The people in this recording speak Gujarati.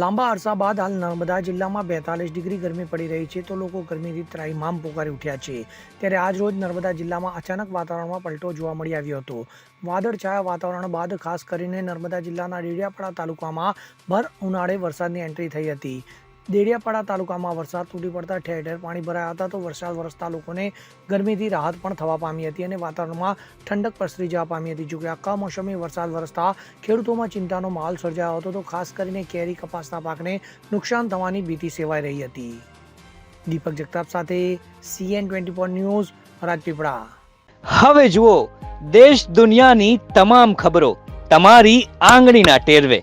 લાંબા અરસા બાદ હાલ નર્મદા જિલ્લામાં બેતાલીસ ડિગ્રી ગરમી પડી રહી છે તો લોકો ગરમીથી ત્રાહીમામ પોકારી ઉઠ્યા છે. ત્યારે આજ રોજ નર્મદા જિલ્લામાં અચાનક વાતાવરણમાં પલટો જોવા મળી આવ્યો હતો. વાદળછાયા વાતાવરણ બાદ ખાસ કરીને નર્મદા જિલ્લાના ડેડિયાપાડા તાલુકામાં ભર ઉનાળે વરસાદની એન્ટ્રી થઈ હતી. દેડિયાપાડા તાલુકામાં વરસાદ તૂટી પડતા ઠેર ઠેર પાણી ભરાયા હતા તો વરસાદ વરસતા લોકોને ગરમીથી રાહત પણ થવા પામી હતી અને વાતાવરણમાં ઠંડક પ્રસરી જવા પામી હતી. જોકે આ કમોસમી વરસાદ વરસતા ખેડૂતોમાં ચિંતાનો માહોલ સર્જાયો હતો તો ખાસ કરીને કેરી, કપાસના પાકને નુકસાન થવાની ભીતિ સેવાઈ રહી હતી. દીપક જગતાપ સાથે CN twenty four news, Rajpipla. હવે જુઓ, દેશ દુનિયાની તમામ ખબરો તમારી આંગળીના ટેરવે.